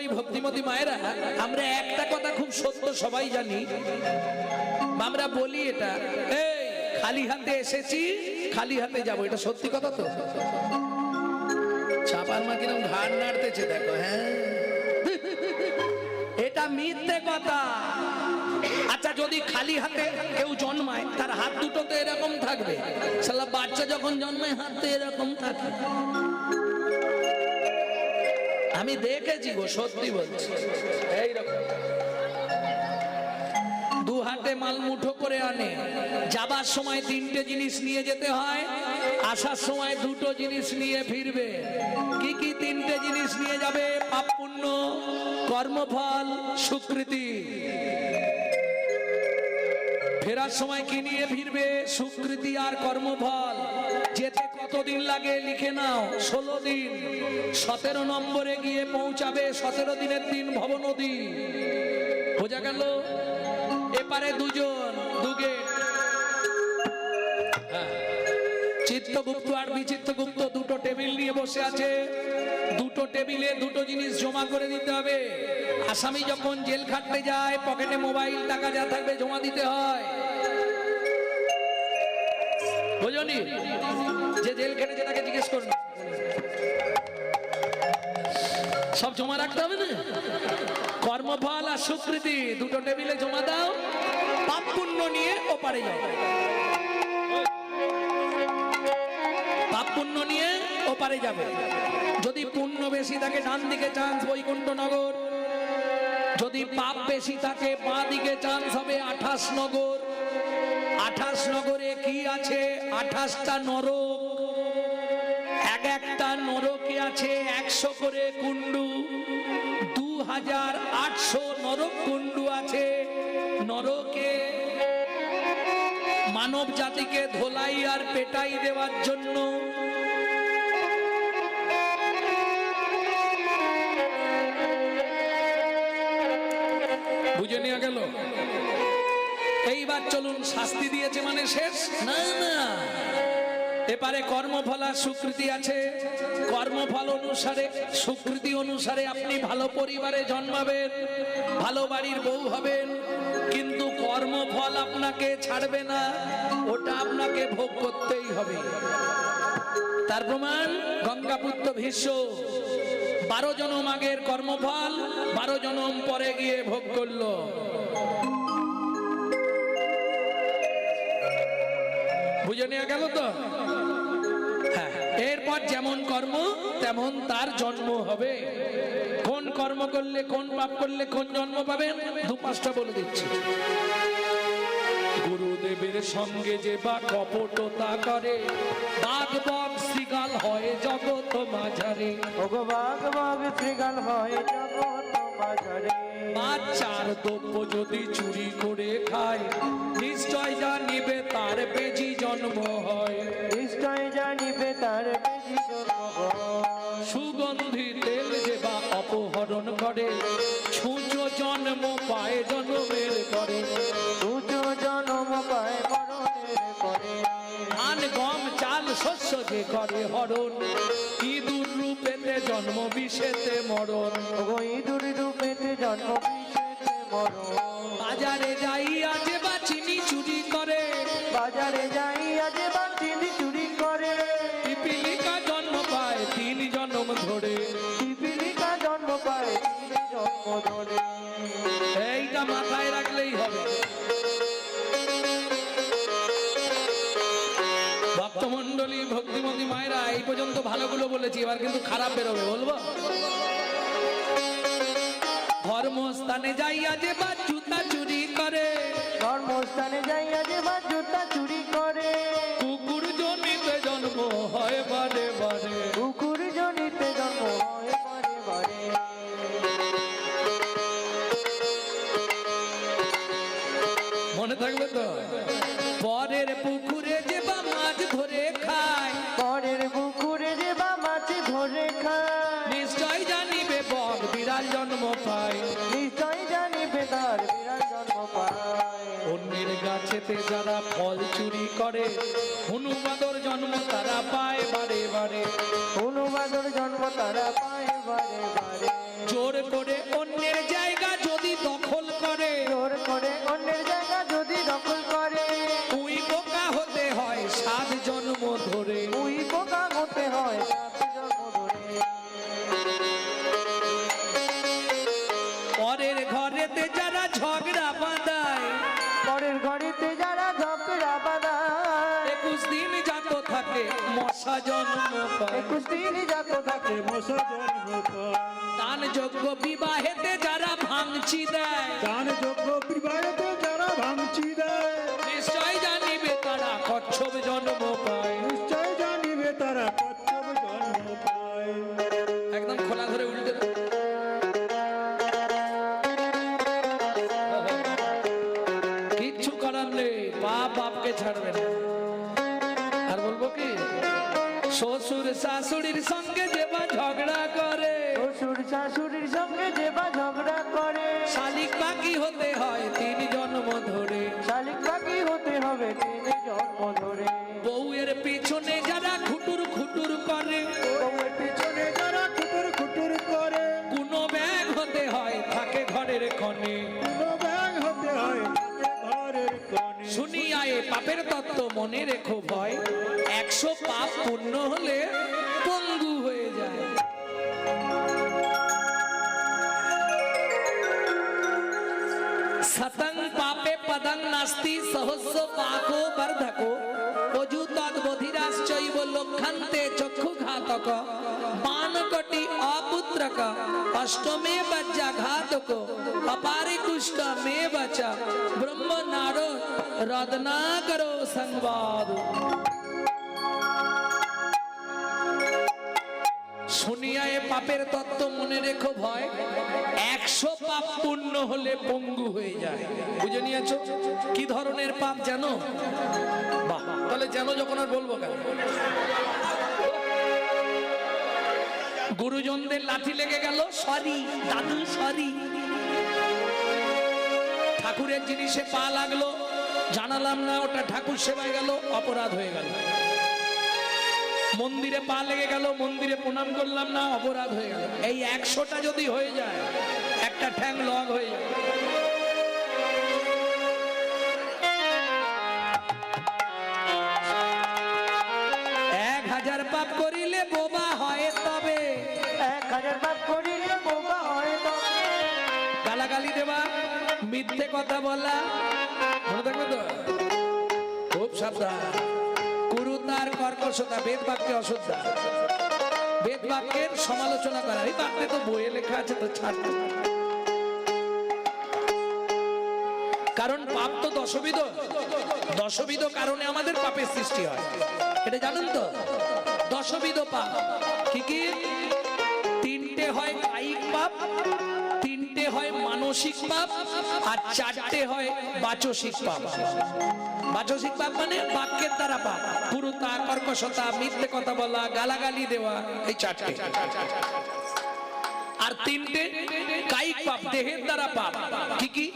মন্ডলী ভক্তিমতী মায়েরা, আমরা একটা কথা খুব সত্য সবাই জানি। আমরা বলি এটা, এই, খালি হাতে এসেছি, খালি হাতে যাব। এটা সত্যি কথা তো? চাপার মা কিরম ঘাড় নাড়তেছে, দেখো হ্যাঁ? এটা মিথ্যে কথা। আচ্ছা যদি খালি হাতে কেউ জন্মায়, তার হাত দুটো তো এরকম থাকবে? সালা বাচ্চা যখন জন্মায়, হাত তো এরকম থাকে। আমি দেখেছি গো, সত্যি বলছি। এইরকম দু হাতে মাল মুঠো করে আনে। যাবার সময় তিনটে জিনিস নিয়ে যেতে হয়, আসার সময় দুটো জিনিস নিয়ে ফিরবে। কি কি তিনটে জিনিস নিয়ে যাবে? পাপ কর্মফল স্বীকৃতি ফেরার সময় কি নিয়ে ফিরবে? স্বীকৃতি আর কর্মফল। যেতে কতদিন লাগে লিখে নাও? ষোলো দিন। সতেরো নম্বরে গিয়ে পৌঁছাবে, সতেরো দিনের দিন ভব নদী বোঝা গেল? এপারে দুজন দুগে চিত্তগুপ্ত আর বিচিত্তগুপ্ত দুটো টেবিল নিয়ে বসে আছে। দুটো টেবিলে দুটো জিনিস জমা করে দিতে হবে। আসামি যখন জেল খাটতে যায়, পকেটে মোবাইল, টাকা যা থাকবে জমা দিতে হয়। বুঝনি? যে জেল খেটেছে তাকে জিজ্ঞেস করবে। সব জমা রাখতে হবে না? কর্মফল আর স্বীকৃতি দুটো টেবিলে জমা দাও, পাপ পুণ্য নিয়ে ওপারে যাও। পাপ পুণ্য নিয়ে ওপারে যাবে। যদি পুণ্য বেশি থাকে ডান দিকে চান্স বৈকুণ্ঠ নগর যদি পাপ বেশি থাকে বাঁ দিকে চান্স হবে আঠাশ নগর। আঠাশ নগরে কি আছে? আঠাশটা নরক। এক একটা নরকে আছে একশো করে কুণ্ডু। দু হাজার আটশো নরক কুণ্ডু আছে নরকে। মানব জাতিকে ধোলাই আর পেটাই দেওয়ার জন্য। বুঝে নেওয়া গেল? এইবার চলুন শাস্তি দিয়েছে মানে শেষ? না না। এপারে কর্মফল স্বীকৃতি আছে। কর্মফল অনুসারে স্বীকৃতি অনুসারে আপনি ভালো পরিবারে জন্মাবেন, ভালো বাড়ির বউ হবেন, কিন্তু কর্মফল আপনাকে ছাড়বে না, ওটা আপনাকে ভোগ করতেই হবে। তার প্রমাণ, গঙ্গাপুত্র ভীষ্ম, বারো জনম আগের কর্মফল, বারো জনম পরে গিয়ে ভোগ করল। বুঝে নেওয়া গেল তো? হ্যাঁ এরপর যেমন কর্ম, তেমন তার জন্ম হবে। কোন কর্ম করলে, কোন পাপ করলে, কোন জন্ম পাবেন দু পাঁচটা বলে দিচ্ছি। গুরুদেবের সঙ্গে যে বা কপটতা করে বাঘ বক শ্রীগাল হয় জগত মাঝারে। বাঘ বাঘ শ্রীগাল হয় জগৎ মাঝারে বাচ্চার দ্রব্য যদি চুরি করে খায় নিশ্চয় জানিবে তার বেজি জন্ম হয়। নিশ্চয় জানিবে তার বেশি জন্ম সুগন্ধি তেল যে বা অপহরণ করে ছুঁচো জন্ম পায় জন্মের করে উঁচু জনম পায় মরণের করে ধান গম চাল শস্য যে করে হরণ ইঁদুর রূপেতে জন্ম বিষেতে মরণ। ওগো ইঁদুর রূপেতে জন্ম বিশেষে মরণ। বাজারে যাই আছে বা চিনি চুরি করে। বাজারে যাই আজ বাচিনি চুরি করে। পিপিলিকা জন্ম পায় তিন জন্ম ধরে। পিপিলিকা জন্ম পায় তিনি জন্ম ধরে। এইটা মাথায় রাখলেই হবে। মায়েরা এই পর্যন্ত ভালোগুলো বলেছি এবার কিন্তু খারাপ বেরোবে বলব? ধর্মস্থানে যাইয়া যে বা জুতা চুরি করে ধর্মস্থানে যাই আজ বা জুতা চুরি করে কুকুর জনিতে জন্ম হয় বারে বারে। কুকুর জনিতে জন্ম হয় বারে বারে। মনে থাকবে তো? গাছেতে যারা ফল চুরি করে হনুমাদর জন্ম তারা পায় বারে বারে। হনুমাদর জন্ম তারা পায় বারে বারে। জোর করে অন্যের জায়গা যদি দখল করে। জোর করে অন্যের জায়গা যদি দখল করে। থাকে মশা জন্ম একুশ দিন যাত থাকে মশা জন্ম দান যোগ্য বিবাহেতে যারা ভাঙচি দেয় দান যোগ্য বিবাহেতে যারা ভাঙচি দেয় নিশ্চয় জানিবে তারা কচ্ছপ জন্ম পায়। নিশ্চয় জানিবে তারা কচ্ছপ জন্ম পায়। একদম খোলা ধরে উল্টে কিচ্ছু করার নেই বাপ বাপকে ছাড়বে না। শ্বশুর শাশুড়ির সঙ্গে যে বা ঝগড়া করে। শ্বশুর শাশুড়ির সঙ্গে যে বা ঝগড়া করে। শালিক বাকি হতে হয় তিন জন্ম ধরে। শালিক বাকি হতে হবে তিনি জন্ম ধরে। বউয়ের পিছনে যারা খুটুর খুটুর করে বউয়ের পিছনে যারা খুটুর খুটুর করে। কোনো ব্যাগ হতে হয় থাকে ঘরের ক্ষণে কোনো ব্যাগ হতে হয় ঘরের কোণে। শুনিয়া এ পাপের তত্ত্ব মনে রেখো ভয়। একশো পাপ পূর্ণ হলে পঙ্গু হয়ে যায়। সতং পাপে পদং নাস্তি সহস্র পাকো বর্ধকো। অজু তদ বধিরাশ্চৈব লক্ষন্তে চক্ষু ঘাতক বানকটি অপুত্রক অষ্টমে বজ্জা ঘাতক অপারে কুষ্ঠ মে বচা ব্রহ্ম নারো রদনা করো সংবাদ। শুনিয়া এ পাপের তত্ত্ব মনে রেখো ভয়। একশো পাপ পূর্ণ হলে পঙ্গু হয়ে যায়। বুঝে নিয়েছো? কি ধরনের পাপ জানো? বাহ, তাহলে জানো যখন আর বলব কেন? গুরুজনদের লাঠি লেগে গেল, সরি, দাদু, সরি। ঠাকুরের জিনিসে পা লাগল, জানালাম না, ওটা ঠাকুর সেবায় গেল, অপরাধ হয়ে গেল। মন্দিরে পা লেগে গেল, মন্দিরে প্রণাম করলাম না, অপরাধ হয়ে গেল। এই একশোটা যদি হয়ে যায়, একটা ঠ্যাং লগ হয়ে যায় এক হাজার পাপ করিলে বোবা হয় গালাগালি দেওয়া মিথ্যে কথা বলা। মনে থাকবে তো? খুব সাবধান। কুরুতার কর্কশতা, বেদ বাক্যে অশ্রদ্ধা বেদ বাক্যের সমালোচনা করা। এই বাক্যে তো বইয়ে লেখা আছে, তো ছাড়তে কারণ পাপ তো দশবিধ। দশবিধ কারণে আমাদের পাপের সৃষ্টি হয়। এটা জানেন তো? দশবিধ পাপ। কি কি? তিনটে হয় কায়িক পাপ, তিনটে হয় মানসিক পাপ, আর চারটে হয় বাচসিক পাপ। বাচসিক পাপ মানে বাক্যের দ্বারা পাপ। পুরুতা, কর্কশতা, মিথ্যে কথা বলা, গালাগালি দেওয়া, এই চারটে। আর তিনটে কায়িক পাপ, দেহের দ্বারা পাপ। কি কি?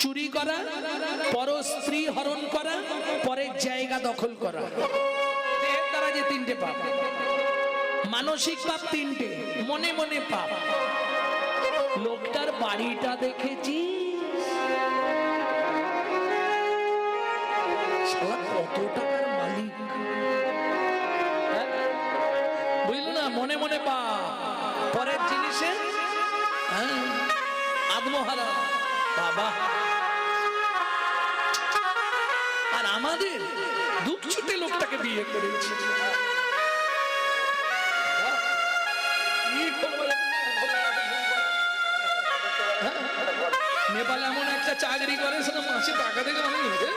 চুরি করা পর স্ত্রী হরণ করা, পরের জায়গা দখল করা। দেহের দ্বারা যে তিনটে পাপ। মানসিক পাপ তিনটে মনে মনে পাপ। লোকটার বাড়িটা দেখেছি। কত টাকার মালিক। হ্যাঁ? বুঝলো না? মনে মনে পাপ। পরের জিনিসে হ্যাঁ, আত্মহারা বাবা। আর আমাদের দুঃখ ছুটে লোকটাকে বিয়ে করেছি। নেপালে এমন একটা চাকরি করে, সেটা মাসে টাকা থেকে হয়েছে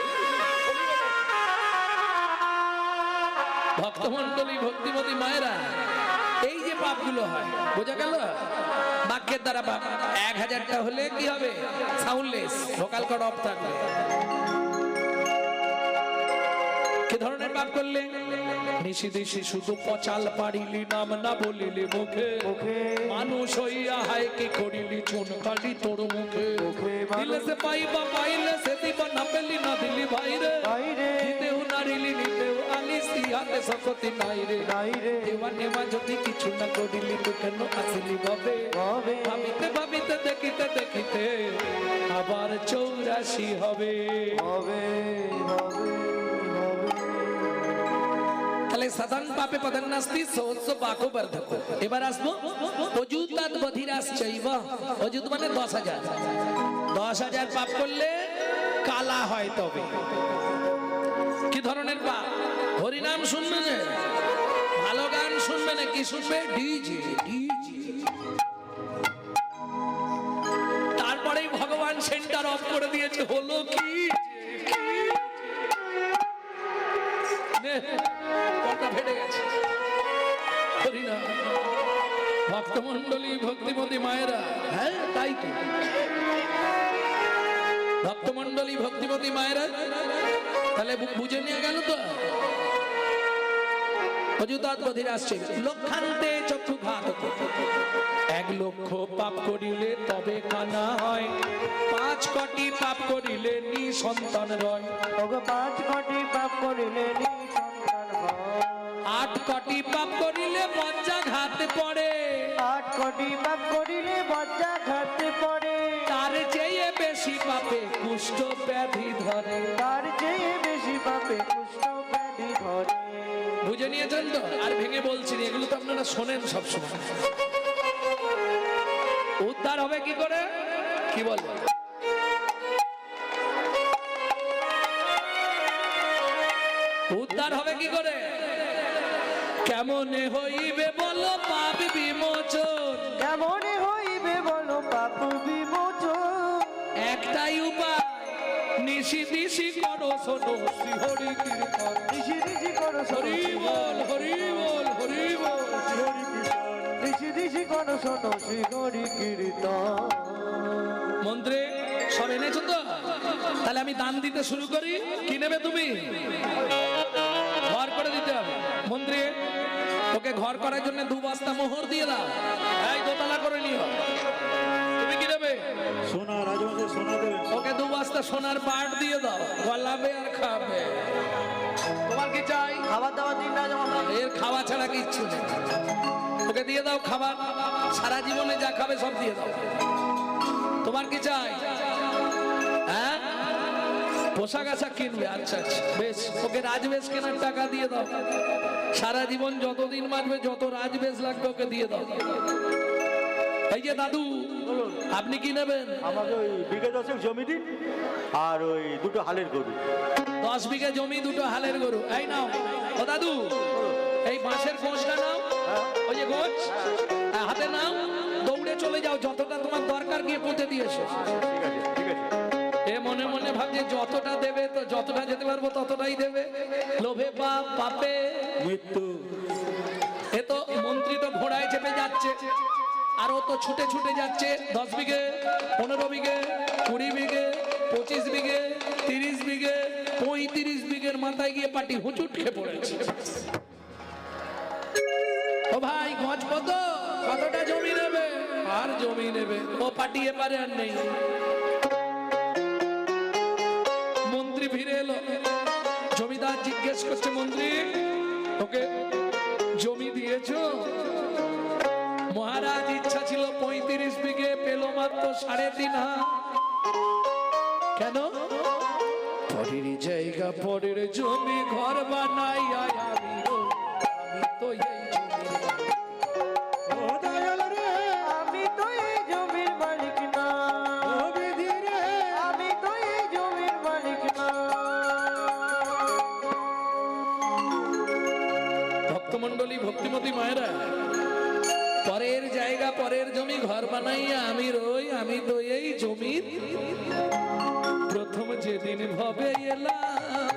ভক্তমন্ডলী ভক্তিমতী মায়েরা, এই যে পাপগুলো হয়, বোঝা গেল? বাক্যের দ্বারা পাপ। এক হাজারটা হলে কি হবে? সাউন্ডলেস ভোকাল কর্ড অফ থাকবে। কি ধরনের পাপ করলে? নিশি দিশি শুধু পচাল পারিলি নাম না বলিলি মুখে। মানুষ হইয়া হায় কি করিলি চুন কালি তোর মুখে। দিলে সে পাইবা পাইলে সে দিব না পেলি না দিলি ভাইরে। বাইরে নিতেও নারিলি নিতেও আলিসি হাতে সকতি নাই রে দেওয়া নেওয়া যদি কিছু না করিলি তো কেন আসিলি ভাবে ভাবিতে ভাবিতে দেখিতে দেখিতে আবার চৌরাশি হবে। হবে হবে। তাহলে সাধারণ পাপে পদন নাস্তি সহস্র পাকো বর্ধক। এবার আসব অযুতাৎ বধিরাস চৈব। অযুত মানে দশ হাজার। দশ হাজার পাপ করলে কালা হয় তবে। কি ধরনের পাপ? হরিনাম শুনবে না ভালো গান শুনবে না কি শুনবে? DG DG. তারপরেই ভগবান সেন্টার অফ করে দিয়েছে, হলো কি ফেটে গেছে। ভক্তমন্ডলী ভক্তিমতী মায়েরা হ্যাঁ তাই তো। ভক্তমন্ডলী ভক্তিমতী মায়েরা, তাহলে বুঝে নিয়ে গেল তো। অযুতাৎ বধির আসছে। লক্ষান্তে চক্ষু ঘাত। এক লক্ষ পাপ করিলে তবে কানা হয়। পাঁচ কোটি পাপ করিলে নি সন্তান রয় পাঁচ কোটি পাপ করিলে নি। আট কোটি পাপ করিলে মজ্জা ঘাতে পড়ে। আট কোটি পাপ করিলে বজ্জা ঘাটতে পড়ে। তার চেয়ে বেশি পাপে কুষ্ঠ ব্যাধি ধরে। তার চেয়ে বেশি পাপে কুষ্ঠ ব্যাধি ধরে। বুঝে নিয়েছেন তো? আর ভেঙে বলছি এগুলো তো আপনারা শোনেন সবসময়। উদ্ধার হবে কি করে? কি বলব? উদ্ধার হবে কি করে? কেমনে হইবে বলো পাপ বিমোচন? কেমন হইবে বলো পাপ বিমোচন? একটাই উপায় নিশি দিশি করো শোনো শ্রী হরি কীর্তন। ঋষি ঋষি করো হরি বল হরি বল হরি বল। হরি কৃষ্ণ ঋষি ঋষি করো শোনো শ্রী হরি কীর্তন। মন্ত্রে সব এনেছো তো? তাহলে আমি দান দিতে শুরু করি। কি নেবে তুমি? ঘর করে দিতে হবে। মন্ত্রী ওকে ঘর করার জন্য দু বস্তা মোহর দিয়ে দাও। এই দোতলা করে নিও। তুমি কি নেবে সোনা রাজবংশের সোনা দেবেন ওকে দু বস্তা সোনার পাট দিয়ে দাও। গলাবে আর খাবে। তোমার কি চাই? খাবার দাবার দিন না জমা এর খাওয়া ছাড়া কিচ্ছু নেই। ওকে দিয়ে দাও খাবার। সারা জীবনে যা খাবে সব দিয়ে দাও। তোমার কি চাই? পোশাক আশাক কিনবে? আচ্ছা আচ্ছা। বেশ ওকে রাজবেশ কেনার টাকা দিয়ে দাও। সারা জীবন যতদিন বাঁচবে যত রাজবেশ লাগবে ওকে দিয়ে দাও। এই যে দাদু আপনি কি নেবেন? আমাকে ওই বিঘে দশেক জমি দিন আর ওই দুটো হালের গরু। দশ বিঘে জমি দুটো হালের গরু। এই নাও। ও দাদু এই বাঁশের গোছটা নাও। ওই যে গোছ হ্যাঁ, হাতে নাও। দৌড়ে চলে যাও যতটা তোমার দরকার গিয়ে পুঁতে দিয়েছ ঠিক আছে ঠিক আছে। মনে মনে ভাবছে, যতটা দেবে তো যতটা যেতে পারব ততটাই দেবে। লোভে পাপ, পাপে মৃত্যু। এ তো মন্ত্রী তো ঘোড়ায় চেপে যাচ্ছে, আর তো ছুটে ছুটে যাচ্ছে দশ বিঘে, পনেরো বিঘে, কুড়ি বিঘে, পঁচিশ বিঘে, তিরিশ বিঘে, পঁয়ত্রিশ বিঘের মাথায় গিয়ে পাটি হুচুট খেয়ে পড়েছে। ও ভাই গজ কত কতটা জমি নেবে? আর জমি নেবে। ও পাটি এপারে আর নেই। মন্ত্রী ফিরে এলো। জমিদার জিজ্ঞেস করছে, মন্ত্রী ওকে জমি দিয়েছ? মহারাজ, ইচ্ছা ছিল পঁয়ত্রিশ বিঘে পেল মাত্র সাড়ে তিন কেন? পরের জায়গা, পরের জমি, ঘর বানাই আমি তো এই ভক্তিমতী মায়েরা। পরের জায়গা, পরের জমি ঘর বানাইয়া আমি রই, আমি তো এই জমির। প্রথম যেদিন ভবে এলাম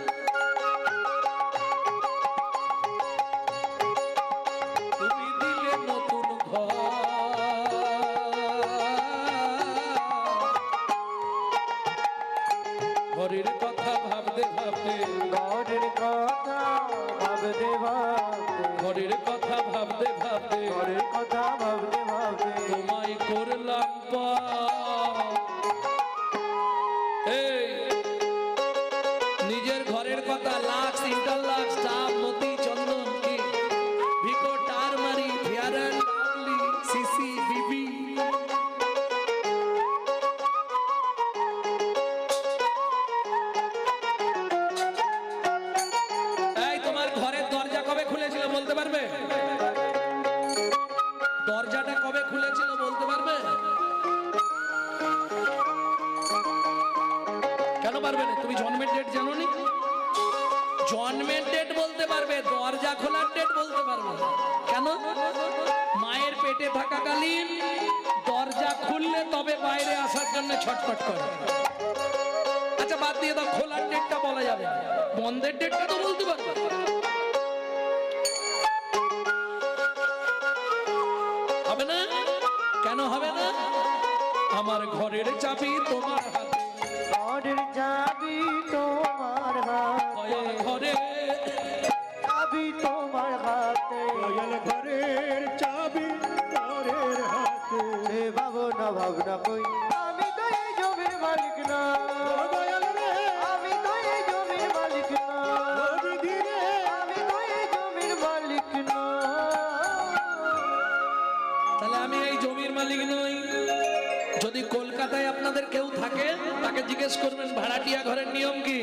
জিজ্ঞেস করবেন, ভাড়াটিয়া ঘরের নিয়ম কি?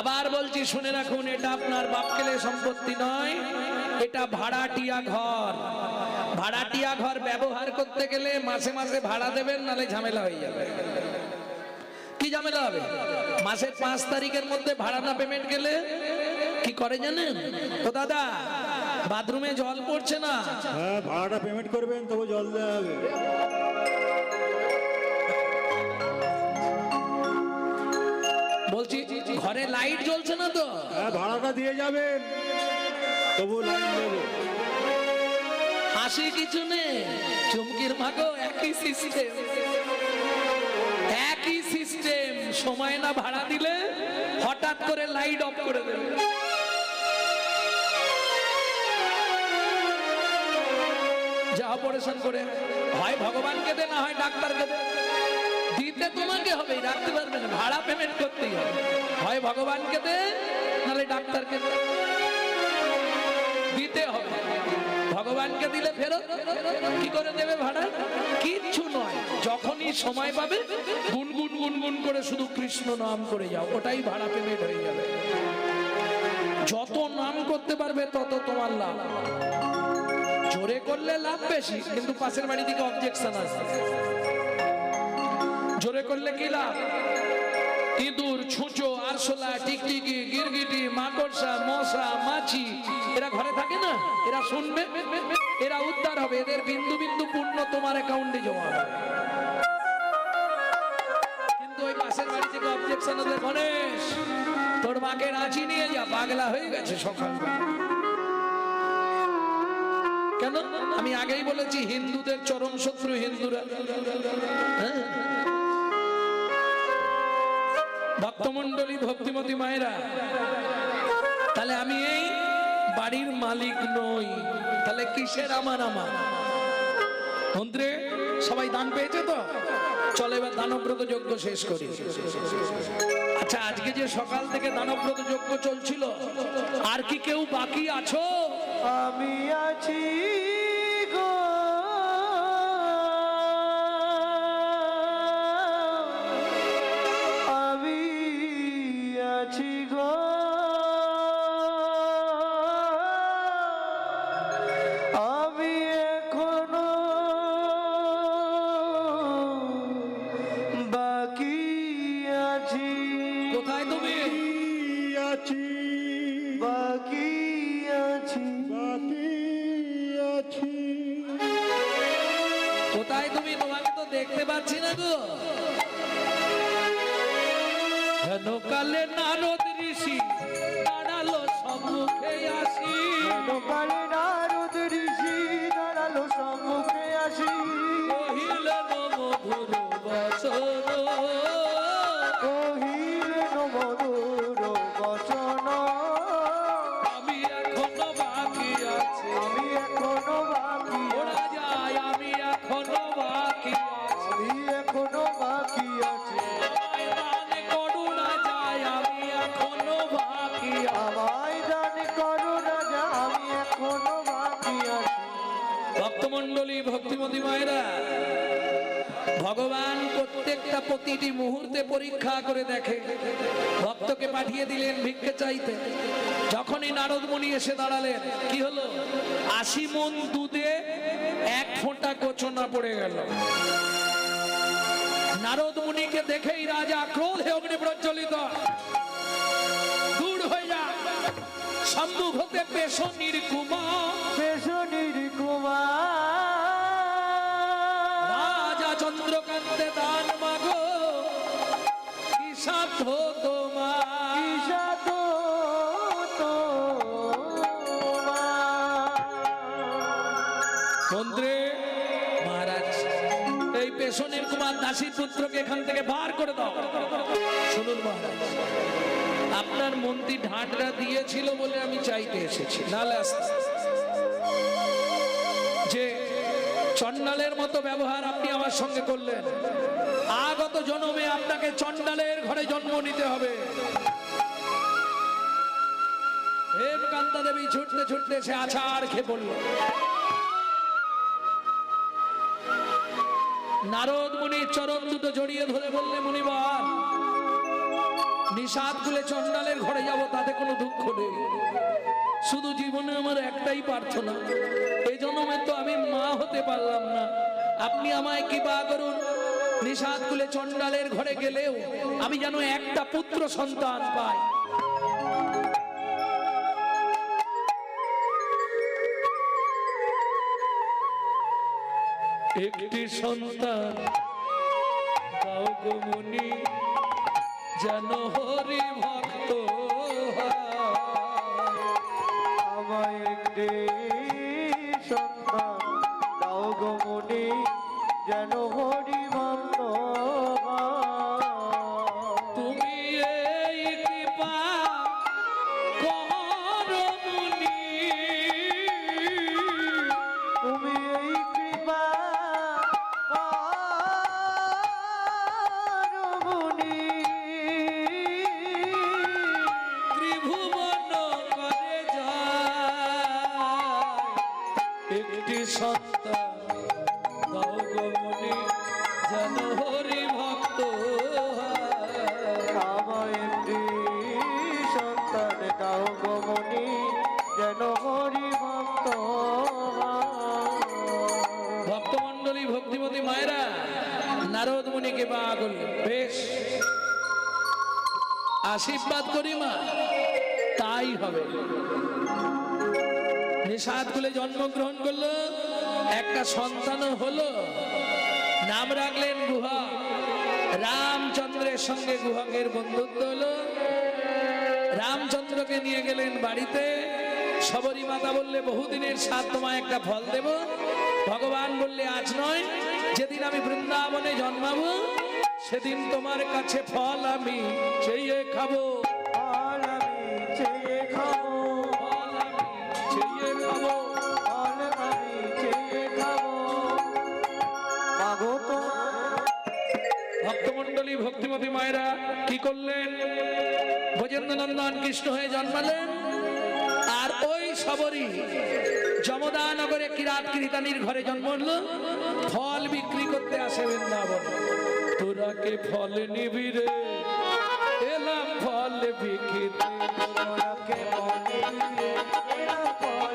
আবার বলছি, শুনে রাখুন, এটা আপনার বাপকেলে সম্পত্তি নয়, এটা ভাড়াটিয়া ঘর। ভাড়াটিয়া ঘর ব্যবহার করতে গেলে মাসে মাসে ভাড়া দেবেন, নালে ঝামেলা হয়ে যাবে। কি ঝামেলা হবে? মাসের পাঁচ তারিখের মধ্যে ভাড়া না পেমেন্ট গেলে কি করে জানেন? তো দাদা, বাথরুমে জল পড়ছে না। হ্যাঁ ভাড়াটা পেমেন্ট করবেন, তবু জল দেওয়া হবে। বলছি ঘরে লাইট জ্বলছে না তো? হ্যাঁ ভাড়াটা দিয়ে যাবেন। তবু দেবো হাসি কিছু নেই? চুমকির ভাগো একই সিস্টেম একই সিস্টেম সময় না ভাড়া দিলে হঠাৎ করে লাইট অফ করে দেবে। যা অপারেশন করে হয় ভগবানকে দে না হয় ডাক্তারকে দে। দিতে তোমাকে হবে রাখতে পারবে না, ভাড়া পেমেন্ট করতেই হবে। হয় ভগবানকে দে, নাহলে ডাক্তারকে দিতে হবে। ভগবানকে দিলে ফেরত, কি করে দেবে ভাড়া? কিচ্ছু নয়, যখনই সময় পাবে, গুনগুন গুনগুন করে শুধু কৃষ্ণ নাম করে যাও, ওটাই ভাড়া পেমেন্ট হয়ে যাবে। যত নাম করতে পারবে, তত তোমার লাভ। জোরে করলে লাভ বেশি, কিন্তু পাশের বাড়ি থেকে অবজেকশন আসবে। জোরে করলে কি লাভ? ইঁদুর, ছুঁচো, আরশোলা, টিকটিকি, গিরগিটি, মাকড়সা, মশা, মাছি, এরা ঘরে থাকে না? এরা শুনবে? এরা উদ্ধার হবে। এদের বিন্দু বিন্দু পূর্ণ তোমার অ্যাকাউন্টে জমা হবে। কিন্তু ওই পাশের তোর মাকে নিয়ে যা, পাগলা হয়ে গেছে কেন? আমি আগেই বলেছি, হিন্দুদের চরম শত্রু হিন্দুরা। হ্যাঁ? ভক্তমন্ডলী ভক্তিমতী মায়েরা, তাহলে আমি এই বাড়ির মালিক নই। তাহলে কিসের আমার আমার? মন্ত্রে, সবাই দান পেয়েছে তো? চলে এবার দানব্রত যজ্ঞ শেষ করি। আচ্ছা আজকে যে সকাল থেকে দানব্রত যজ্ঞ চলছিল, আর কি কেউ বাকি আছো? আমি আছি। হেন কালে নারদ ঋষি? দাঁড়াল সম্মুখে আসি। কালে নারদ ঋষি? দাঁড়াল সম্মুখে আসি। কহিল নম গুরু প্রতিটি মুহূর্তে পরীক্ষা করে দেখে। ভক্তকে পাঠিয়ে দিলেন ভিক্ষে চাইতে। যখনই নারদ মুনি এসে দাঁড়ালেন, কি হলো? আশি মন দুধে এক ফোঁটা কোচনা পড়ে গেল। নারদ মুনিকে দেখেই রাজা ক্রোধে অগ্নি প্রজ্বলিত দূর হয়ে যা। সম্মুখ হতে পেশনির কুমার। পেশনির কুমার। তোমার। ঈশা তো তোমার। মন্ত্রী মহারাজ এই পেশনের কুমার দাসী পুত্রকে এখান থেকে বার করে দাও। শুনুন মহারাজ আপনার মন্ত্রী ঢাঁটরা দিয়েছিল বলে আমি চাইতে এসেছি। নালে আসতে। যে চন্ডালের মতো ব্যবহার আপনি আমার সঙ্গে করলেন। আগত জন্মে আপনাকে চন্ডালের ঘরে জন্ম নিতে হবে। হেমকান্তা দেবী ছুটতে ছুটতে সে আছাড় খেয়ে পড়ল। নারদ মুনি চরণ দুটো জড়িয়ে ধরে বললে, মুনিবার নিষাদ কুলে চন্ডালের ঘরে যাব, তাতে কোনো দুঃখ নেই। শুধু জীবনে আমার একটাই প্রার্থনা এই জন্মে তো আমি মা হতে পারলাম না। আপনি আমায় করুন নিষাদ কুলে চন্ডালের ঘরে গেলেও আমি যেন একটা পুত্র সন্তান পাই। একটি সন্তান যেন হরি ভক্ত আমায় একটি মুনি যেন হরি ভক্তিমতী মায়েরা, নারদ মুনিকে বা করলেন বেশ। আশীর্বাদ করি মা, তাই হবে। নিষাদ কুলে জন্মগ্রহণ করল, একটা সন্তানও হলো। নাম রাখলেন গুহা। রামচন্দ্রের সঙ্গে গুহকের বন্ধুত্ব হলো। রামচন্দ্রকে নিয়ে গেলেন বাড়িতে। সবরী মাতা বললে, বহুদিনের সাত তোমায় একটা ফল দেব। ভগবান বললে আজ নয় যেদিন আমি বৃন্দাবনে জন্মাবো সেদিন তোমার কাছে ফল আমি চেয়ে খাব। ফল আমি চেয়ে খাব। ফল আমি চেয়ে খাব। ফল আমি চেয়ে খাব। মাগো তো ভক্তিমতী মায়েরা কি করলেন? ভজেন্দ্র নন্দন কৃষ্ণ হয়ে জন্মালেন। সবরই। যমদানগরে কিরাত কিরিতানির ঘরে জন্ম হল। ফল বিক্রি করতে আসে বৃন্দাবন। তোরা কে ফল নিবি রে? এলাম ফল বিক্রি তোরা কে ফল নিবি রে? এলাম ফল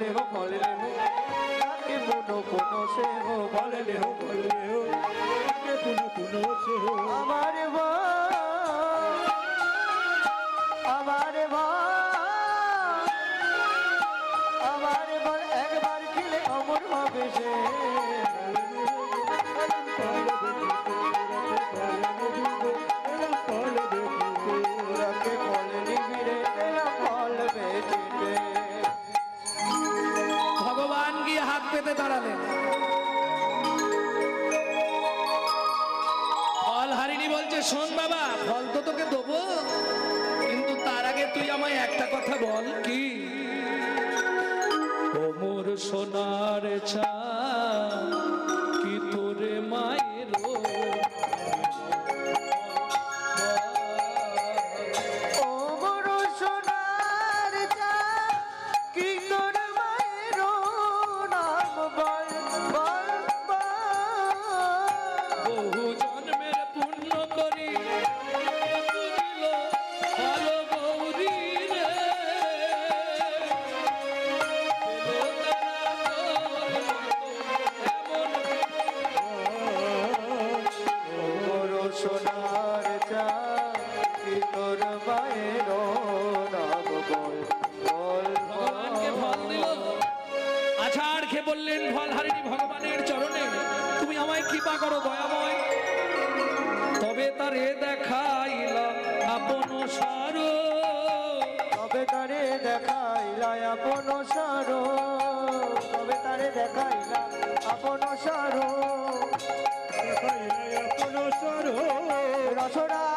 লেহ ফল লেহ তাকে মনো কোনো সে হো ফল লেহ ফল লেহ আমার বল আমার বল আমার বল, একবার খেলে অমর হবে সে। দাঁড়ালেন। ফল হারিনি বলছে, শোন বাবা, ফল তো তোকে দেবো, কিন্তু তার আগে তুই আমায় একটা কথা বল, কি? ও মোর সোনার চা সার। তবে তারে দেখাইলা আপন সারো। তবে তারে দেখাইলা আপন সারো। দেখাইলাই আপন সারো। রসরা